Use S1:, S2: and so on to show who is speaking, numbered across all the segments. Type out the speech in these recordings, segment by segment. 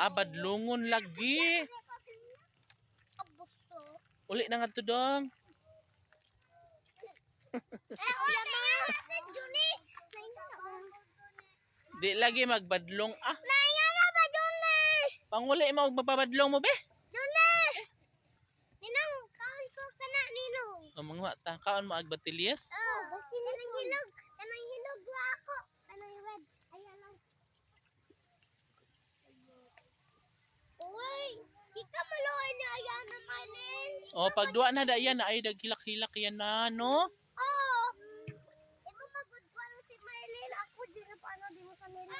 S1: Abadlungon lagi. Uli na nga to dong. Di lagi magbadlong. Ah,
S2: Nainga na ba, Juni?
S1: panguli mo magbabadlong mo be.
S2: Juni! Ninong, kawin ko ka na, Ninong.
S1: O mga ta, kaon mo agbatilyas.
S2: Oh, kanang hilog. Kanang hilog wa ako. Kanang red. Ayan lang. Uy, di ka maloy na ayan naman eh.
S1: O pagduwa na da yan na ay daghilak-hilak yan na no.
S2: Oh. Imo magudwalo si Marlene. Ako di na paano di mo kanila.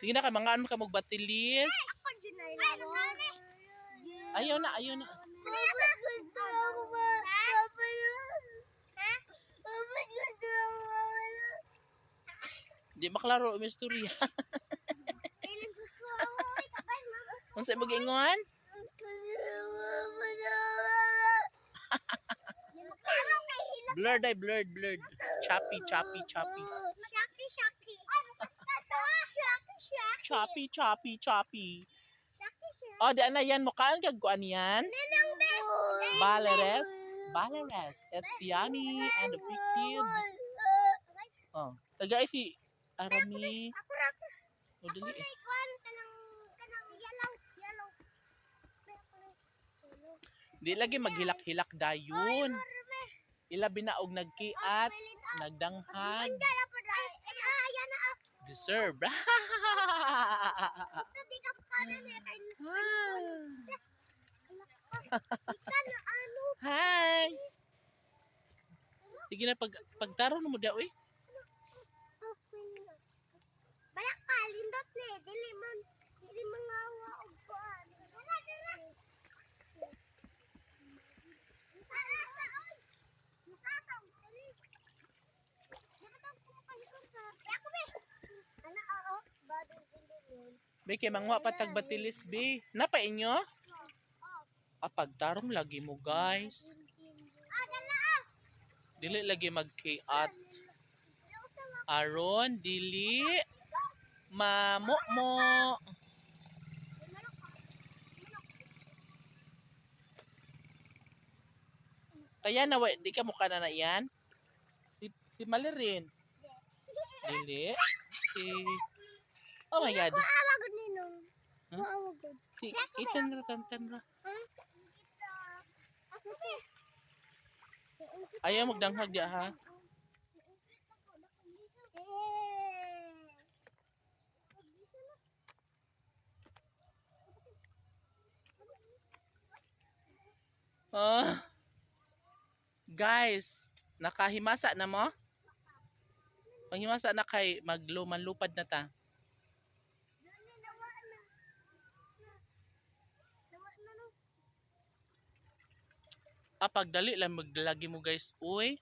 S1: Sige na ka mga ano ka magbatilyas.
S2: Ako di na ilo.
S1: Ayaw na, ayaw na.
S2: Papa gusto ako ba? Papa yun. Ha? Papa gusto ako ba?
S1: Di maklaro ang istorya.
S2: Ilan gusto ako. Kapag mama.
S1: Unsa mo gingon? Blurred ay blurred, blurred. Choppy, choppy, choppy. Choppy, choppy, choppy.
S2: Shaki, shaki.
S1: O, di na yan mo kaan gagkuan yan. Valeres. Valeres. It's yummy and effective. Oh, tagay si Arami. O, dali eh. Di lagi maghilak-hilak dayon. Ilabi na og nagkiat, nagdanghag,
S2: ah, ah.
S1: deserve.
S2: Pa
S1: Ah.
S2: Ano.
S1: Hi. Sige na pag pagtaro mo daw eh.
S2: Balak ka, lindot ni. Dili man, dili mangawa Be
S1: kay mangwa patag batilis be. Napa inyo?
S2: Oh.
S1: Ah, pagtarong lagi mo guys. Dili lagi magkiat. Aron dili mamo mo. Kaya na di ka mukha na na yan. Si si Malirin. Dili. Si Oh my god.
S2: Maawagod.
S1: Si itan ra tantan ra. Ayaw magdanghag diya ha. Ah. Guys, nakahimasa na mo? Panghimasa na kay magluman-lupad na ta. Ah, pagdali lang maglagi mo guys. Uy.